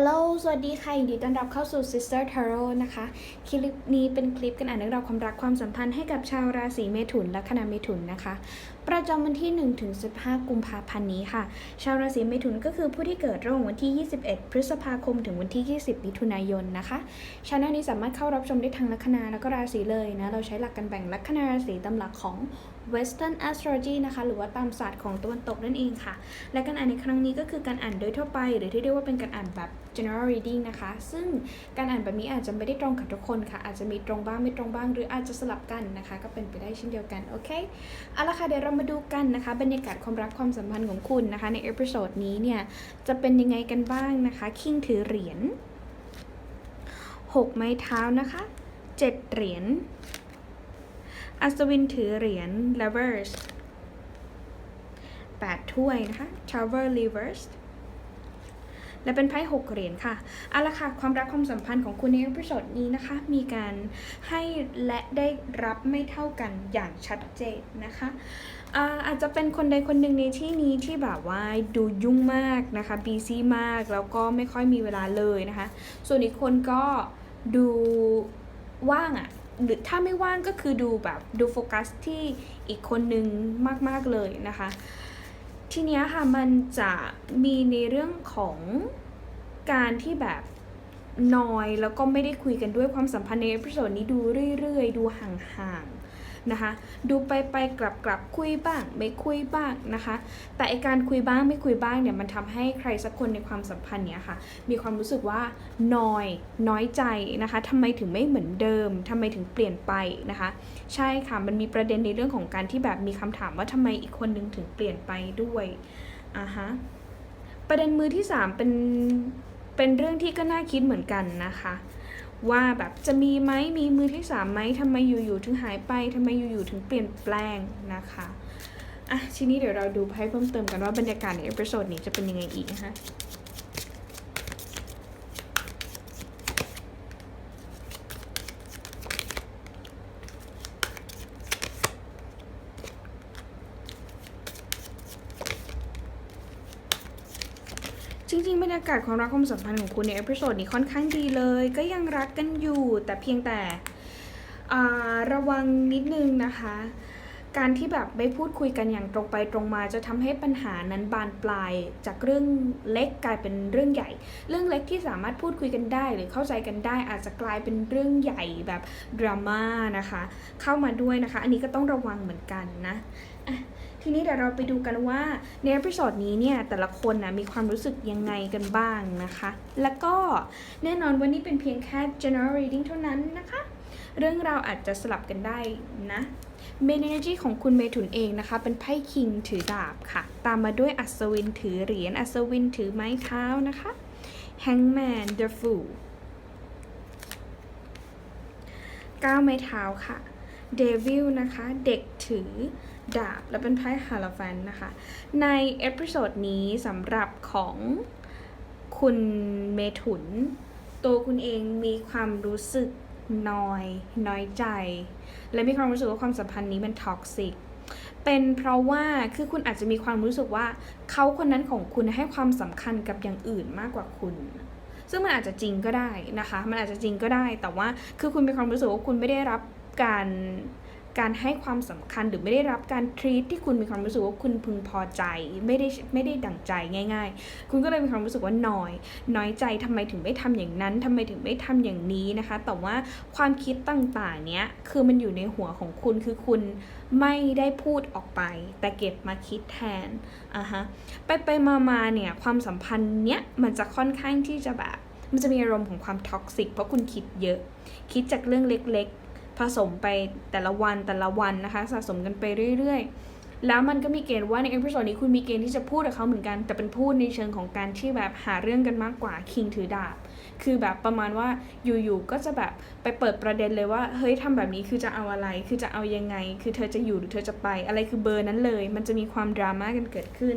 ฮัลโหล สวัสดีค่ะยินดีต้อนรับเข้าสู่ Sister Tarot นะคะ คลิปนี้เป็นคลิปกันอ่านเรื่องราวความรักความสัมพันธ์ให้กับชาวราศีเมถุนและคณะเมถุนนะคะ ประจำวันที่1ถึง15 กุมภาพันธ์นี้ค่ะ ชาวราศีเมถุนก็คือผู้ที่เกิดระหว่างวันที่ 21 พฤษภาคมถึงวันที่ 20มิถุนายนนะคะช anel นี้สามารถเข้ารับชมได้ทางลัคนาแล้วก็ราศีเลยนะ เราใช้หลักการแบ่งลัคนาราศีตามหลักของ Western Astrology นะคะ หรือว่าตามศาสตร์ของตะวันตกนั่นเองค่ะ และการอ่านในครั้งนี้ก็คือการอ่านโดยทั่วไป หรือที่เรียกว่าเป็นการอ่านแบบ general reading นะคะ ซึ่งการอ่านแบบนี้อาจจะไม่ได้ตรงกับทุกคนค่ะ อาจจะมีตรงบ้างไม่ตรงบ้าง หรืออาจจะสลับกันนะคะ ก็เป็นไปได้เช่นเดียวกัน โอเค เอาละค่ะ เดี๋ยวเรามาดูกันนะคะบรรยากาศความรักความสัมพันธ์ของคุณนะคะ ในเอพิโซดนี้เนี่ยจะเป็นยังไงกันบ้างนะคะ คิงถือเหรียญ6 ไม้เท้านะคะ 7 เหรียญอัศวินถือเหรียญ lovers 8 ถ้วยนะคะ tower reverse และเป็นไพ่6เหรียญค่ะเอาละค่ะความรักความสัมพันธ์ของคุณในเอพิโซดนี้นะคะ มีการให้และได้รับไม่เท่ากันอย่างชัดเจนนะคะ อาอาจจะเป็นคนใดคนหนึ่งในที่นี้ที่แบบว่าดูยุ่งมากนะคะ b ีซี่มากแล้วก็ไม่ค่อยมีเวลาเลยนะคะ ส่วนอีกคนก็ดูว่างอะ่ะหรือถ้าไม่ว่างก็คือดูแบบดูโฟกัสที่อีกคนนึงมาก ๆ เลยนะคะ ทีนี้ค่ะมันจะมีในเรื่องของการที่แบบนอยแล้วก็ไม่ได้คุยกันด้วยความสัมพันธ์ในเอพิโซดนี้ดูเรื่อย ๆ ดูห่าง ๆ นะคะ ดูไปไปกลับกลับคุยบ้าง ไม่คุยบ้างนะคะ แต่ไอการคุยบ้างไม่คุยบ้างเนี่ยมันทำให้ใครสักคนในความสัมพันธ์เนี้ยค่ะ มีความรู้สึกว่านอยน้อยใจนะคะทำไมถึงไม่เหมือนเดิมทำไมถึงเปลี่ยนไปนะคะ ใช่ค่ะมันมีประเด็นในเรื่องของการที่แบบมีคำถามว่าทำไมอีกคนนึงถึงเปลี่ยนไปด้วยอ่าฮะประเด็นมือที่ 3 เป็นเป็นเรื่องที่ก็น่าคิดเหมือนกันนะคะ ว่าแบบจะมีไหมมีมือที่3ไหมทำไมอยู่ๆถึงหายไปทำไมอยู่ๆถึงเปลี่ยนแปลงนะคะอะทีนี้เดี๋ยวเราดูให้เพิ่มเติมกันว่าบรรยากาศในเอพิโซดนี้จะเป็นยังไงอีกนะคะ จริงๆบรรยากาศความรักความสัมพันธ์ของคุณในเอพิโซดนี้ค่อนข้างดีเลย ก็ยังรักกันอยู่แต่เพียงแต่อ่าระวังนิดนึงนะคะ การที่แบบไม่พูดคุยกันอย่างตรงไปตรงมาจะทำให้ปัญหานั้นบานปลายจากเรื่องเล็กกลายเป็นเรื่องใหญ่ เรื่องเล็กที่สามารถพูดคุยกันได้ หรือเข้าใจกันได้อาจจะกลายเป็นเรื่องใหญ่แบบดราม่านะคะ เข้ามาด้วยนะคะ อันนี้ก็ต้องระวังเหมือนกันนะ ทีนี้เดี๋ยวเราไปดูกันว่าในเอพิโซดนี้เนี่ยแต่ละคนนะมีความรู้สึกยังไงกันบ้างนะคะ แล้วก็แน่นอนวันนี้เป็นเพียงแค่ general reading เท่านั้นนะคะ เรื่องราวอาจจะสลับกันได้นะเมน energy ของคุณเมถุนเองนะคะ เป็นไพ่คิงถือดาบค่ะ ตามมาด้วยอัศวินถือเหรียญอัศวินถือไม้เท้านะคะ hangman the fool ก้าวไม้เท้าค่ะเดวิลนะคะ เด็กถือ ดาบ และเป็นไพ่ฮาราฟันนะคะ ในเอพิโซดนี้สำหรับของคุณเมถุน ตัวคุณเองมีความรู้สึกนอยน้อยใจ และมีความรู้สึกว่าความสัมพันธ์นี้มันท็อกซิกเป็นเพราะว่าคือคุณอาจจะมีความรู้สึกว่าเขาคนนั้นของคุณให้ความสำคัญกับอย่างอื่นมากกว่าคุณ ซึ่งมันอาจจะจริงก็ได้นะคะ มันอาจจะจริงก็ได้ แต่ว่าคือคุณมีความรู้สึกว่าคุณไม่ได้รับการ การให้ความสำคัญหรือไม่ได้รับการทรีตที่คุณมีความรู้สึกว่าคุณพึงพอใจ ไม่ได้ไม่ได้ดั่งใจง่าย ๆ คุณก็เลยมีความรู้สึกว่าน้อย น้อยใจทำไมถึงไม่ทำอย่างนั้นทำไมถึงไม่ทำอย่างนี้นะคะ แต่ว่าความคิดต่างๆเนี้ยคือมันอยู่ในหัวของคุณคือคุณไม่ได้พูดออกไป แต่เก็บมาคิดแทนอะฮะไปไปมามาๆเนี่ยความสัมพันธ์เนี้ยมันจะค่อนข้างที่จะแบบมันจะมีอารมณ์ของความท็อกซิกเพราะคุณคิดเยอะ คิดจากเรื่องเล็กๆ ผสมไปแต่ละวันแต่ละวันนะคะ สะสมกันไปเรื่อยๆ แล้วมันก็มีเกณฑ์ว่าในเอพิโซดนี้คุณมีเกณฑ์ที่จะพูดกับเขาเหมือนกัน แต่เป็นพูดในเชิงของการที่แบบหาเรื่องกันมากกว่าคิงถือดาบ คือแบบประมาณว่าอยู่ๆก็จะแบบไปเปิดประเด็นเลยว่าเฮ้ยทำแบบนี้คือจะเอาอะไร คือจะเอายังไง คือเธอจะอยู่หรือเธอจะไป อะไรคือเบอร์นั้นเลย มันจะมีความดราม่ากันเกิดขึ้น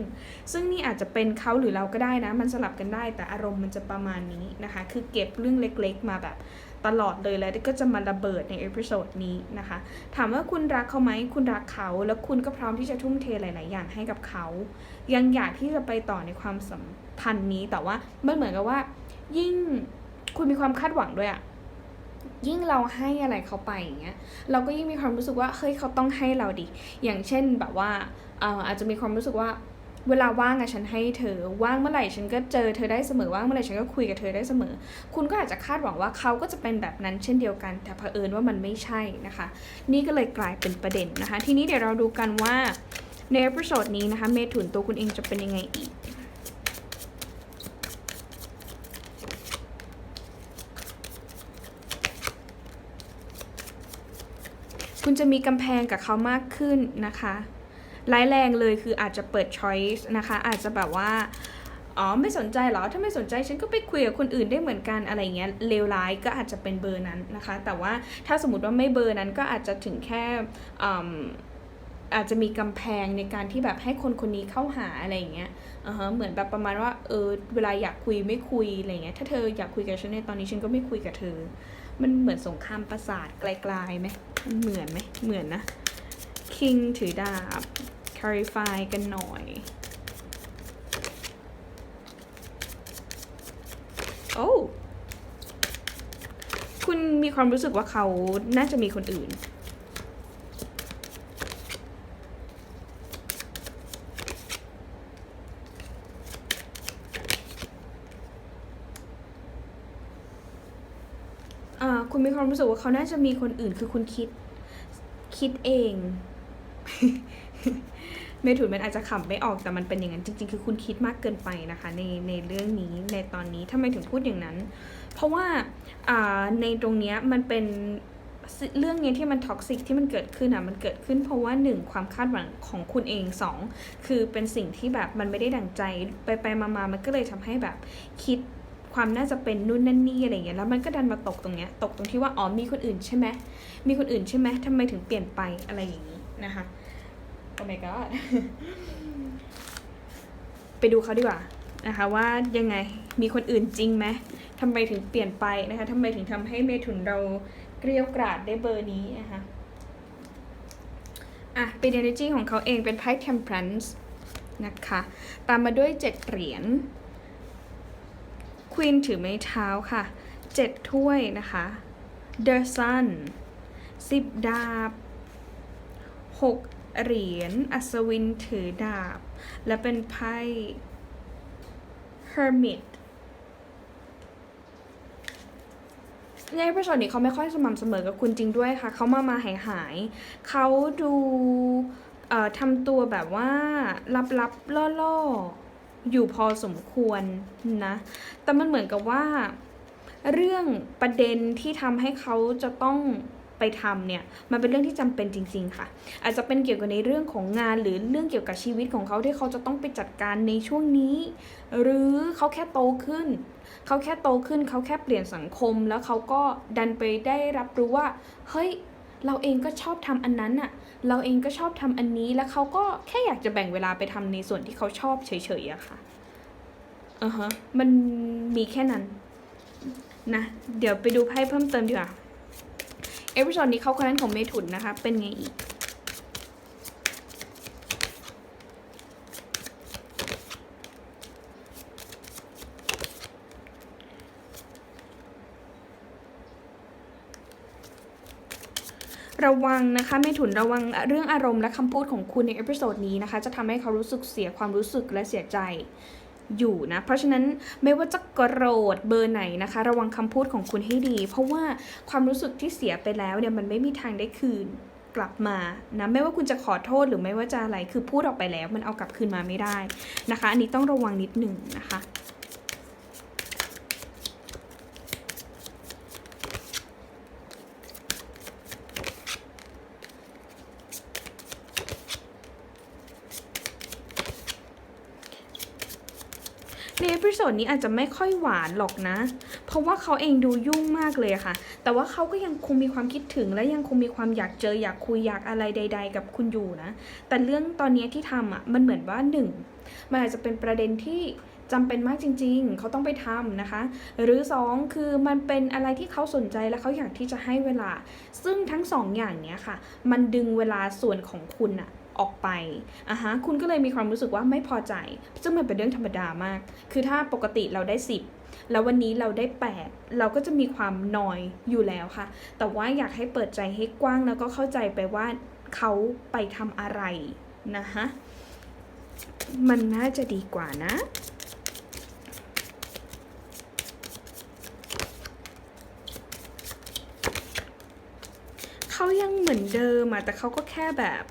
ซึ่งนี่อาจจะเป็นเขาหรือเราก็ได้นะ มันสลับกันได้แต่อารมณ์มันจะประมาณนี้นะคะ คือเก็บเรื่องเล็ก ๆ มาแบบ ตลอดเลยแล้วก็จะมาระเบิดในเอพิโซดนี้นะคะ ถามว่าคุณรักเขาไหมคุณรักเขา แล้วคุณก็พร้อมที่จะทุ่มเทหลาย ๆ อย่างให้กับเขา ยังอยากที่จะไปต่อในความสัมพันธ์นี้แต่ว่ามันเหมือนกับว่า ยิ่งคุณมีความคาดหวังด้วยอะยิ่งเราให้อะไรเขาไปอย่างเงี้ยเราก็ยิ่งมีความรู้สึกว่าเฮ้ยเขาต้องให้เราดิอย่างเช่นแบบว่าอ่ออาจจะมีความรู้สึกว่า เวลาว่างอะฉันให้เธอว่างเมื่อไหร่ฉันก็เจอเธอได้เสมอว่างเมื่อไหร่ฉันก็คุยกับเธอได้เสมอ คุณก็อาจจะคาดหวังว่าเขาก็จะเป็นแบบนั้นเช่นเดียวกัน แต่เผอิญว่ามันไม่ใช่นะคะ นี่ก็เลยกลายเป็นประเด็นนะคะ ทีนี้เดี๋ยวเราดูกันว่าในเอพิโซดนี้นะคะเมถุนตัวคุณเองจะเป็นยังไงอีกคุณจะมีกำแพงกับเขามากขึ้นนะคะ ร้ายแรงเลยคืออาจจะเปิด choice นะคะ อาจจะแบบว่าอ๋อไม่สนใจเหรอ ถ้าไม่สนใจฉันก็ไปคุยกับคนอื่นได้เหมือนกันอะไรเงี้ยเลวร้ายก็อาจจะเป็นเบอร์นั้นนะคะ แต่ว่าถ้าสมมติว่าไม่เบอร์นั้นก็อาจจะถึงแค่อาจจะมีกำแพงในการที่แบบให้คนคนนี้เข้าหาอะไรอย่างเงี้ยอ่าฮะเหมือนแบบประมาณว่าเออเวลาอยากคุยไม่คุยอะไรเงี้ยถ้าเธออยากคุยกับฉันในตอนนี้ฉันก็ไม่คุยกับเธอ มันเหมือนสงครามประสาทไกลๆไหมมันเหมือนไหมเหมือนนะคิงถือดาบ clarify กันหน่อย โอ้ คุณมีความรู้สึกว่าเขาน่าจะมีคนอื่นอ่าคุณมีความรู้สึกว่าเขาน่าจะมีคนอื่น คือคุณคิด คิดเอง เมถุนมันอาจจะขำไม่ออกแต่มันเป็นอย่างนั้นจริง ๆ คือคุณคิดมากเกินไปนะคะ ในในเรื่องนี้ในตอนนี้ทำไมถึงพูดอย่างนั้น เพราะว่าอ่าในตรงเนี้ยมันเป็นเรื่องเนี้ยที่มันท็อกซิกที่มันเกิดขึ้นอะมันเกิดขึ้นเพราะว่าหนึ่งความคาดหวังของคุณเองสองคือเป็นสิ่งที่แบบมันไม่ได้ดั่งใจไปไปมามามันก็เลยทำให้แบบคิดความน่าจะเป็นนู่นนั่นนี่อะไรอย่างเงี้ยแล้วมันก็ดันมาตกตรงเนี้ยตกตรงที่ว่าอ๋อมีคนอื่นใช่ไหมมีคนอื่นใช่ไหมทำไมถึงเปลี่ยนไปอะไรอย่างนี้นะคะ โอ้ my god ไปดูเขาดีกว่านะคะว่ายังไงมีคนอื่นจริงไหมทำไมถึงเปลี่ยนไปนะคะทำไมถึงทำให้เมถุนเราเกลียวกราดได้เบอร์นี้นะคะอะเป็น energy ของเขาเองเป็นไพ่ temperance นะคะ ตามมาด้วยเจ็ดเหรียญ Queen ถือไม้เท้าค่ะเจ็ดถ้วยนะคะ The Sun สิบดาบหก เหรียญอัศวินถือดาบ และเป็นไพ่ Hermit ในเอพิโซดนี้เขาไม่ค่อยสม่ำเสมอกับคุณจริงด้วยค่ะ เขามามาหายหาย เขาดูทำตัวแบบว่าลับๆล่อๆอยู่พอสมควรนะ แต่มันเหมือนกับว่า เรื่องประเด็นที่ทำให้เขาจะต้อง ไปทำเนี่ยมันเป็นเรื่องที่จำเป็นจริง ๆ ค่ะ อาจจะเป็นเกี่ยวกับในเรื่องของงานหรือเรื่องเกี่ยวกับชีวิตของเขาที่เขาจะต้องไปจัดการในช่วงนี้ หรือเขาแค่โตขึ้น เขาแค่โตขึ้น เขาแค่เปลี่ยนสังคม แล้วเขาก็ดันไปได้รับรู้ว่า เฮ้ยเราเองก็ชอบทำอันนั้นอะเราเองก็ชอบทำอันนี้ แล้วเขาก็แค่อยากจะแบ่งเวลาไปทำในส่วนที่เขาชอบเฉยๆอะค่ะอ่าฮะมันมีแค่นั้นนะ เดี๋ยวไปดูไพ่เพิ่มเติมดีกว่า เอพิโซดนี้เขาคนนั้นของเมถุนนะคะ เป็นไงอีก ระวังนะคะเมถุนระวังเรื่องอารมณ์และคำพูดของคุณในเอพิโซดนี้นะคะ จะทำให้เขารู้สึกเสียความรู้สึกและเสียใจ อยู่นะ เพราะฉะนั้นไม่ว่าจะโกรธเบอร์ไหนนะคะ ระวังคำพูดของคุณให้ดี เพราะว่าความรู้สึกที่เสียไปแล้วเนี่ยมันไม่มีทางได้คืนกลับมานะไม่ว่าคุณจะขอโทษหรือไม่ว่าจะอะไรคือพูดออกไปแล้ว มันเอากลับคืนมาไม่ได้นะคะ อันนี้ต้องระวังนิดหนึ่งนะคะ ในเอพิโซดนี้อาจจะไม่ค่อยหวานหรอกนะ เพราะว่าเขาเองดูยุ่งมากเลยค่ะ แต่ว่าเขาก็ยังคงมีความคิดถึง และยังคงมีความอยากเจออยากคุยอยากอะไรใด ๆ กับคุณอยู่นะ แต่เรื่องตอนนี้ที่ทำอะมันเหมือนว่าหนึ่งมันอาจจะเป็นประเด็นที่จำเป็นมากจริง ๆ เขาต้องไปทำนะคะ หรือสองคือมันเป็นอะไรที่เขาสนใจและเขาอยากที่จะให้เวลา ซึ่งทั้งสองอย่างเนี้ยค่ะ มันดึงเวลาส่วนของคุณอะ ออกไปอะฮะคุณก็เลยมีความรู้สึกว่าไม่พอใจ ซึ่งมันเป็นเรื่องธรรมดามาก คือถ้าปกติเราได้ 10 แล้ววันนี้เราได้ 8 เราก็จะมีความนอยอยู่แล้วค่ะ แต่ว่าอยากให้เปิดใจให้กว้างแล้วก็เข้าใจไปว่าเขาไปทำอะไรนะคะมันน่าจะดีกว่านะเขายังเหมือนเดิมอะแต่เขาก็แค่แบบ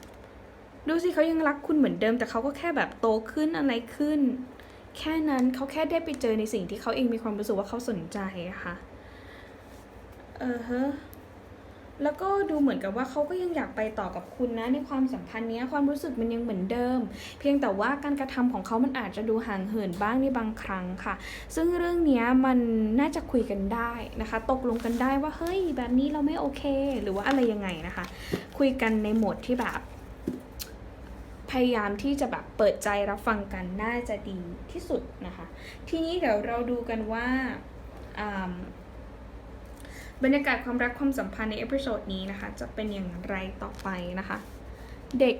ดูสิเขายังรักคุณเหมือนเดิม แต่เขาก็แค่แบบโตขึ้นอะไรขึ้น แค่นั้นเขาแค่ได้ไปเจอในสิ่งที่เขาเองมีความรู้สึกว่าเขาสนใจอะค่ะเออฮะแล้วก็ดูเหมือนกับว่าเขาก็ยังอยากไปต่อกับคุณนะ ในความสัมพันธ์นี้ความรู้สึกมันยังเหมือนเดิม เพียงแต่ว่าการกระทำของเขามันอาจจะดูห่างเหินบ้างในบางครั้งค่ะ ซึ่งเรื่องนี้มันน่าจะคุยกันได้นะคะ ตกลงกันได้ว่าเฮ้ยแบบนี้เราไม่โอเค หรือว่าอะไรยังไงนะคะ คุยกันในโหมดที่แบบ พยายามที่จะแบบเปิดใจรับฟังกันน่าจะดีที่สุดนะคะ ทีนี้เดี๋ยวเราดูกันว่าบรรยากาศความรักความสัมพันธ์ในเอพิโซดนี้นะคะ จะเป็นอย่างไรต่อไปนะคะ เด็ก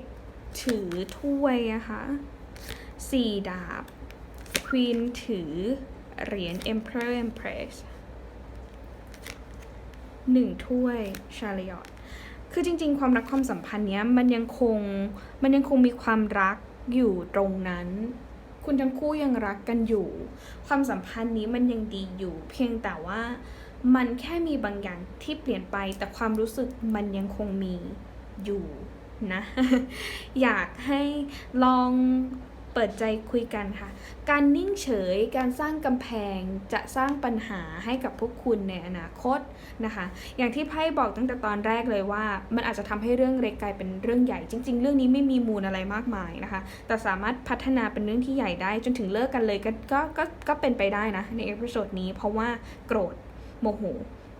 ถือถ้วยนะคะสี่ดาบควีนถือเหรียญ Emperor Empress หนึ่งถ้วยชาลยอต คือจริง ๆ ความรักความสัมพันธ์เนี้ยมันยังคงมันยังคงมีความรักอยู่ตรงนั้น คุณทั้งคู่ยังรักกันอยู่ ความสัมพันธ์นี้มันยังดีอยู่ เพียงแต่ว่ามันแค่มีบางอย่างที่เปลี่ยนไป แต่ความรู้สึกมันยังคงมีอยู่นะ อยากให้ลอง เปิดใจคุยกันค่ะ การนิ่งเฉย การสร้างกำแพงจะสร้างปัญหาให้กับพวกคุณในอนาคตนะคะ อย่างที่ไพ่บอกตั้งแต่ตอนแรกเลยว่า มันอาจจะทำให้เรื่องเล็กกลายเป็นเรื่องใหญ่ จริง ๆ เรื่องนี้ไม่มีมูลอะไรมากมายนะคะ แต่สามารถพัฒนาเป็นเรื่องที่ใหญ่ได้ จนถึงเลิกกันเลยก็ก็ก็ก็เป็นไปได้นะในเอพิโซดนี้เพราะว่าโกรธโมโห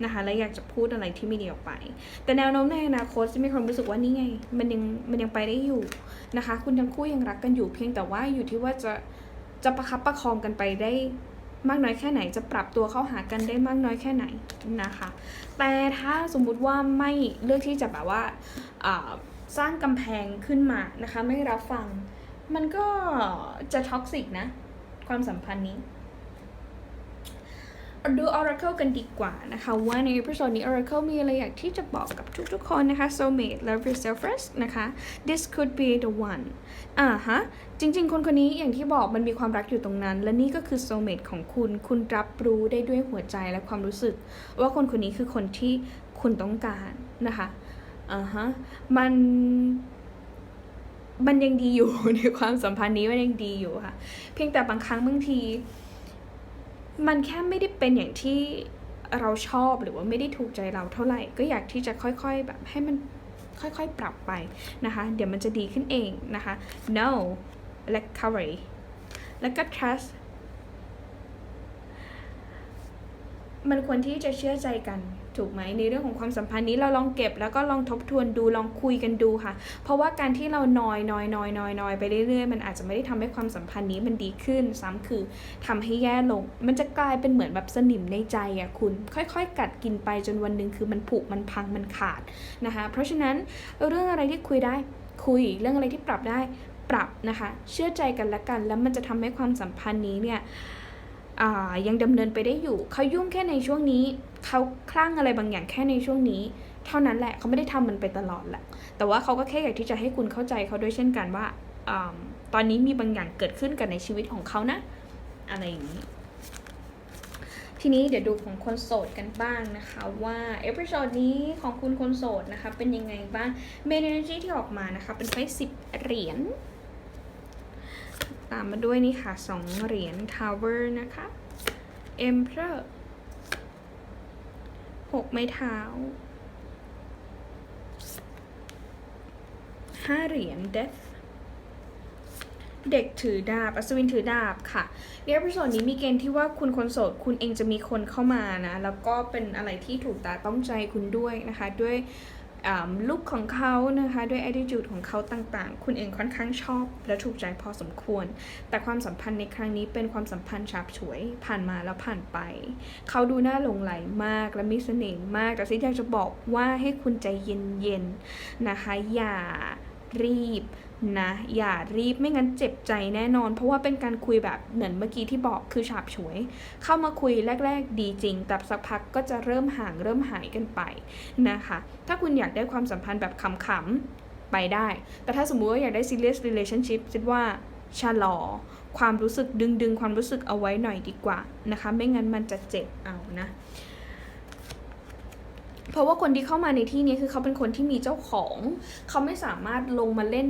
นะคะและอยากจะพูดอะไรที่ไม่ดีออกไป แต่แนวโน้มในอนาคตจะมีความรู้สึกว่านี่ไง มันยังมันยังไปได้อยู่นะคะ คุณทั้งคู่ยังรักกันอยู่เพียงแต่ว่าอยู่ที่ว่าจะจะประคับประคองกันไปได้มากน้อยแค่ไหนจะปรับตัวเข้าหากันได้มากน้อยแค่ไหนนะคะ แต่ถ้าสมมุติว่าไม่เลือกที่จะแบบว่าอ่าสร้างกำแพงขึ้นมานะคะ ไม่รับฟัง มันก็จะท็อกซิกนะ ความสัมพันธ์นี้ ดู Oracle กันดีกว่านะคะว่าในเอพิโซดนี้ Oracle มีอะไรอยากที่จะบอกกับทุกๆคนนะคะ soulmate love yourself first นะคะ this could be the one อ่าฮะ จริงๆ คนคนนี้อย่างที่บอกมันมีความรักอยู่ตรงนั้น และนี่ก็คือ soulmate ของคุณ คุณรับรู้ได้ด้วยหัวใจและความรู้สึก ว่าคนคนนี้คือคนที่คุณต้องการนะคะอ่าฮะ มันมันยังดีอยู่ในความสัมพันธ์นี้มันยังดีอยู่ค่ะ เพียงแต่บางครั้งบางที มันแค่ไม่ได้เป็นอย่างที่เราชอบหรือว่าไม่ได้ถูกใจเราเท่าไหร่ ก็อยากที่จะค่อยๆแบบให้มันค่อยๆปรับไปนะคะ เดี๋ยวมันจะดีขึ้นเองนะคะ no recovery แล้วก็ trust มันควรที่จะเชื่อใจกัน ถูกไหมในเรื่องของความสัมพันธ์นี้เราลองเก็บแล้วก็ลองทบทวนดูลองคุยกันดูค่ะ เพราะว่าการที่เรานอยนอยนอยนอยนอยไปเรื่อยๆ มันอาจจะไม่ได้ทำให้ความสัมพันธ์นี้มันดีขึ้น ซ้ำคือทำให้แย่ลง มันจะกลายเป็นเหมือนแบบสนิมในใจอะคุณ ค่อยๆ กัดกินไปจนวันหนึ่งคือมันผุมันพังมันขาดนะคะ เพราะฉะนั้นเรื่องอะไรที่คุยได้คุยเรื่องอะไรที่ปรับได้ปรับนะคะ เชื่อใจกันละกัน แล้วมันจะทำให้ความสัมพันธ์นี้เนี่ยยังดำเนินไปได้อยู่เขายุ่งแค่ในช่วงนี้ เขาคลั่งอะไรบางอย่างแค่ในช่วงนี้ เท่านั้นแหละเขาไม่ได้ทำมันไปตลอดแหละ แต่ว่าเขาก็แค่อยากที่จะให้คุณเข้าใจเขาด้วยเช่นกันว่าอตอนนี้มีบางอย่างเกิดขึ้นกันในชีวิตของเขานะ อะไรอย่างนี้ ทีนี้เดี๋ยวดูของคนโสดกันบ้างนะคะว่าเอพิโซดนี้ของคุณคนโสดนะคะเป็นยังไงบ้างเมน energy ที่ออกมานะคะเป็นไพ่สิบเหรียญตามมาด้วยนี่ค่ะสองเหรียญ Tower นะคะ Emperor หกไม้เท้าห้าเหรียญ Death เด็กถือดาบ อัศวินถือดาบค่ะในเอพิโซดนี้มีเกณฑ์ที่ว่าคุณคนโสด คุณเองจะมีคนเข้ามานะ แล้วก็เป็นอะไรที่ถูกตาต้องใจคุณด้วยนะคะ ด้วย ลุคของเขานะคะ ด้วย attitude ของเขาต่างๆ คุณเองค่อนข้างชอบ และถูกใจพอสมควร แต่ความสัมพันธ์ในครั้งนี้เป็นความสัมพันธ์ฉาบฉวย ผ่านมาแล้วผ่านไป เขาดูน่าหลงไหลมากและมีเสน่ห์มาก แต่สิ่งที่อยากจะบอกว่าให้คุณใจเย็นๆนะคะ อย่ารีบ นะอย่ารีบไม่งั้นเจ็บใจแน่นอน เพราะว่าเป็นการคุยแบบเหมือนเมื่อกี้ที่บอกคือฉาบฉวย เข้ามาคุยแรก ๆ ดีจริง แต่สักพักก็จะเริ่มห่างเริ่มหายกันไปนะคะ ถ้าคุณอยากได้ความสัมพันธ์แบบขำๆไปได้ แต่ถ้าสมมุติว่าอยากได้ serious relationship คิดว่าชะลอความรู้สึกดึงดึงความรู้สึกเอาไว้หน่อยดีกว่านะคะ ไม่งั้นมันจะเจ็บเอานะ เพราะว่าคนที่เข้ามาในที่นี้คือเขาเป็นคนที่มีเจ้าของ เขาไม่สามารถลงมาเล่น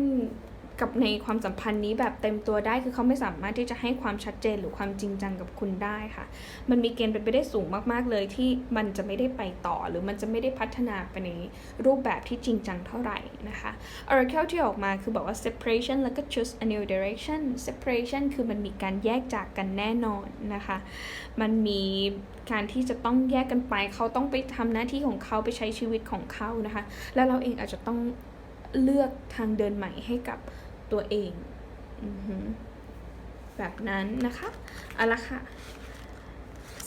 กับในความสัมพันธ์นี้แบบเต็มตัวได้ คือเขาไม่สามารถที่จะให้ความชัดเจนหรือความจริงจังกับคุณได้ค่ะ มันมีเกณฑ์เป็นไปได้สูงมากๆเลยที่มันจะไม่ได้ไปต่อ หรือมันจะไม่ได้พัฒนาไปในรูปแบบที่จริงจังเท่าไหร่นะคะ Oracle ที่ออกมาคือบอกว่า separation แล้วก็ choose a new direction separation คือมันมีการแยกจากกันแน่นอนนะคะ มันมีการที่จะต้องแยกกันไป เขาต้องไปทำหน้าที่ของเขาไปใช้ชีวิตของเขานะคะ แล้วเราเองอาจจะต้องเลือกทางเดินใหม่ให้กับ ตัวเองอแบบนั้นนะคะเอาละค่ะ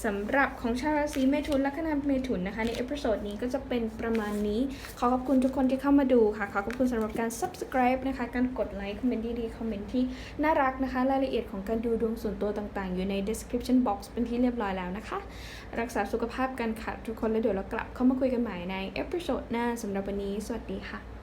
สำหรับของชาวราศีเมถุนและคณะเมถุนนะคะ ในเอพิโซดนี้ก็จะเป็นประมาณนี้ ขอขอบคุณทุกคนที่เข้ามาดูค่ะ ขอขอบคุณสำหรับการ subscribe นะคะ การกดไลค์ คอมเมนต์ดีๆ คอมเมนต์ที่น่ารักนะคะ รายละเอียดของการดูดวงส่วนตัวต่างๆ อยู่ใน description box เป็นที่เรียบร้อยแล้วนะคะ รักษาสุขภาพกันค่ะทุกคนแล้วเดี๋ยวเรากลับเข้ามาคุยกันใหม่ในเอพิโซดหน้าสำหรับวันนี้ สวัสดีค่ะ